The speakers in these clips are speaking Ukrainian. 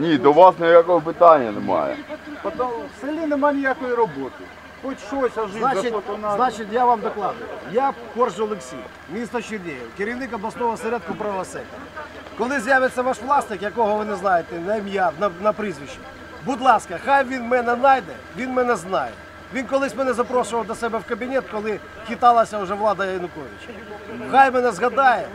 до вас ніякого питання немає. Потім в селі немає ніякої роботи. Хоч щось, а жити Значить, за значить, я вам докладую. Я Корж Олексій, місто Чернігів, керівник обласного осередку правого сектора. Коли з'явиться ваш власник, якого ви не знаєте, на ім'я, на, на прізвище, будь ласка, хай він мене знайде, він мене знає. Він колись мене запрошував до себе в кабінет, коли хиталася вже влада Януковича. Хай мене згадає,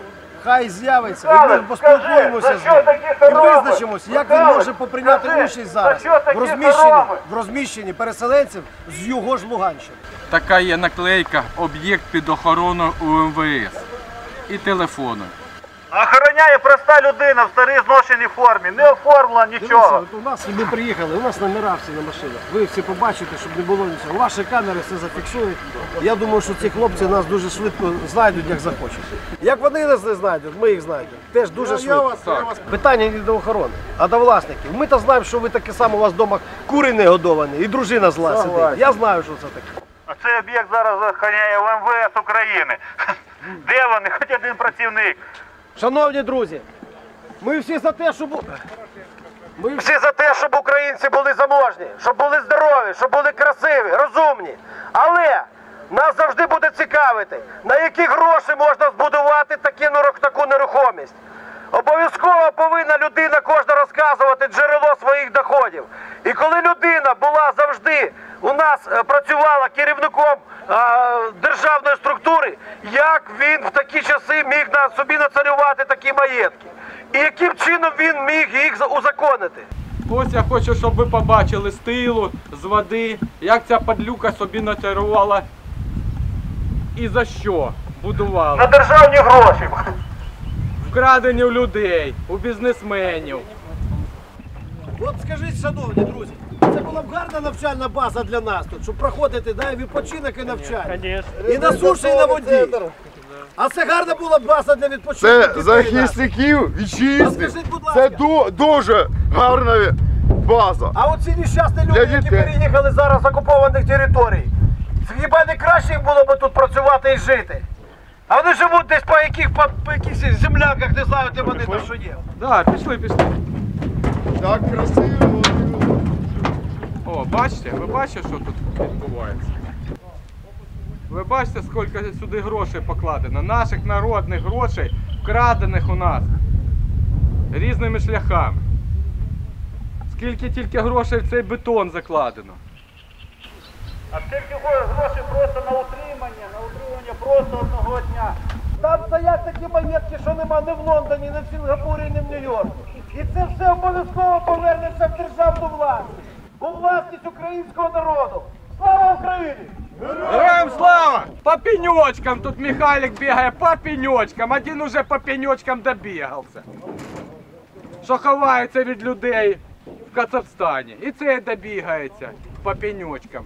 хай з'явиться, і ми поспілкуємося з ним. І визначимося, як він може поприйняти участь зараз в розміщенні, в розміщенні переселенців з його ж Луганщини. Така є наклейка об'єкт під охороною УМВС і телефоном. Охороняє проста людина в старій зношеній формі, не оформлена Дивіться, нічого. от у нас ми приїхали, у нас номера всі на машинах. Ви всі побачите, щоб не було нічого. Ваші камери все зафіксують. Я думаю, що ці хлопці нас дуже швидко знайдуть, як захочуть. Як вони нас не знайдуть, ми їх знайдемо. Теж дуже швидко. Питання не до охорони, а до власників. Ми то знаємо, що ви таке саме у вас вдома кури не годовані і дружина зла сидить. Я знаю, що це таке. А цей об'єкт зараз охороняє МВС України. Де вони? Хоч один працівник. Шановні друзі, ми всі за те, щоб. Ми Всі за те, щоб українці були заможні, щоб були здорові, щоб були красиві, розумні. Але нас завжди буде цікавити, на які гроші можна збудувати такі, таку нерухомість. Обов'язково повинна людина кожна розказувати джерело своїх доходів. І коли людина була у нас е, працювала керівником е, державної структури, як він в такі часи міг на собі нацарювати такі маєтки? І яким чином він міг їх узаконити? Ось я хочу, щоб ви побачили з тилу, з води, як ця падлюка собі начарувала і за що будувала. На державні гроші. Вкрадені у людей, у бізнесменів. От скажіть, шановні друзі, це була б гарна навчальна база для нас тут, щоб проходити да, і відпочинок і навчання. І на суші, і на воді. А це гарна була б база для відпочинку. Це дітей захисників вітчизни. Розкажіть, будь Це ласка. ду- дуже гарна база. А оці нещасні люди, Для які дітей. переїхали зараз з окупованих територій, хіба не краще їм було б тут працювати і жити? А вони живуть десь по яких по, по якихось землянках, не знаю, де вони там що є. Да, пішли, пішли. Так красиво. О, бачите, ви бачите, що тут відбувається? Ви бачите, скільки сюди грошей покладено? Наших народних грошей, вкрадених у нас різними шляхами. Скільки тільки грошей в цей бетон закладено. А скільки грошей просто на утримання, на утримання просто одного дня. Там стоять такі маєтки, що нема ні в Лондоні, ні в Сінгапурі, ні в Нью-Йорку. І це все обов'язково повернеться в державну власність. У власність українського народу. Слава Україні! Героям слава! По пенечкам тут Михайлик бігає, по пенечкам. Один уже по пенечкам добігався. Що ховається від людей в Казахстані. І цей добігається по пенечкам.